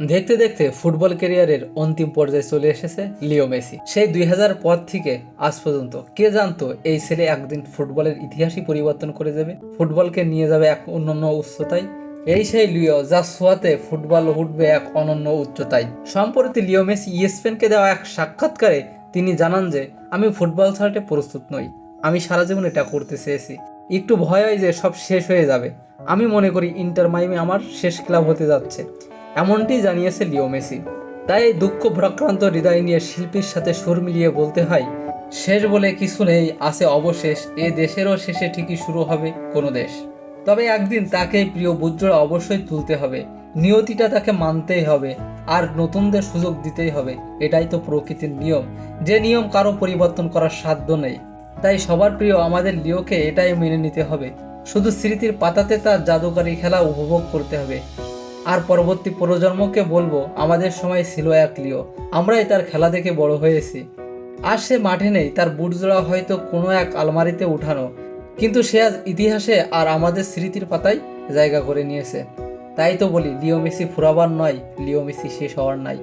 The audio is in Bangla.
দেখতে দেখতে ফুটবল ক্যারিয়ারের অন্তিম পর্যায়ে চলে এসেছে লিও মেসি। সেই দুই হাজার পর থেকে আজ পর্যন্ত কে জানতো এই ছেলে একদিন ফুটবলের ইতিহাসই পরিবর্তন করে যাবে ফুটবলকে নিয়ে যাবে এক অন্যান্য উচ্চতায়। এই সেই লিও, যা সোয়াতে ফুটবল উঠবে এক অনন্য উচ্চতায়। সম্প্রতি লিও মেসি ইএসপেনকে দেওয়া এক সাক্ষাৎকারে তিনি জানান যে, আমি ফুটবল ছাড়তে প্রস্তুত নই। আমি সারা জীবন এটা করতে চেয়েছি। একটু ভয় হয় যে সব শেষ হয়ে যাবে। আমি মনে করি ইন্টার মাইমি আমার শেষ ক্লাব হতে যাচ্ছে। এমনটি জানিয়েছে লিও মেসি। তাই এই দুঃখ ভ্রাক্রান্ত হৃদয় নিয়ে শিল্পীর সাথে সুর মিলিয়ে বলতে হয়, শেষ বলে কিছু নেই, আছে অবশেষ, এ দেশেরও শেষে ঠিকই শুরু হবে কোনো দেশ। তবে একদিন তাকে প্রিয় বুজ্জরা অবশ্যই তুলতে হবে, নিয়তিটা তাকে মানতেই হবে, আর নতুনদের সুযোগ দিতেই হবে, এটাই তো প্রকৃতির নিয়ম, যে নিয়ম কারও পরিবর্তন করার সাধ্য নেই। তাই সবার প্রিয় আমাদের লিওকে এটাই মেনে নিতে হবে, শুধু স্মৃতির পাতাতে তার জাদুকারী খেলা উপভোগ করতে হবে আর পরবর্তী প্রজন্মকে বলব, আমাদের সময় ছিল এক লিও। আমরাই তার খেলা দেখে বড় হয়েছি। আর সে মাঠে নেই, তার বুটজোড়া হয়তো কোনো এক আলমারিতে উঠানো। কিন্তু সে আজ ইতিহাসে আর আমাদের স্মৃতির পাতায় জায়গা করে নিয়েছে। তাই তো বলি, লিও মেসি ফুরাবার নয়, লিও মেসি শেষ হওয়ার নাই।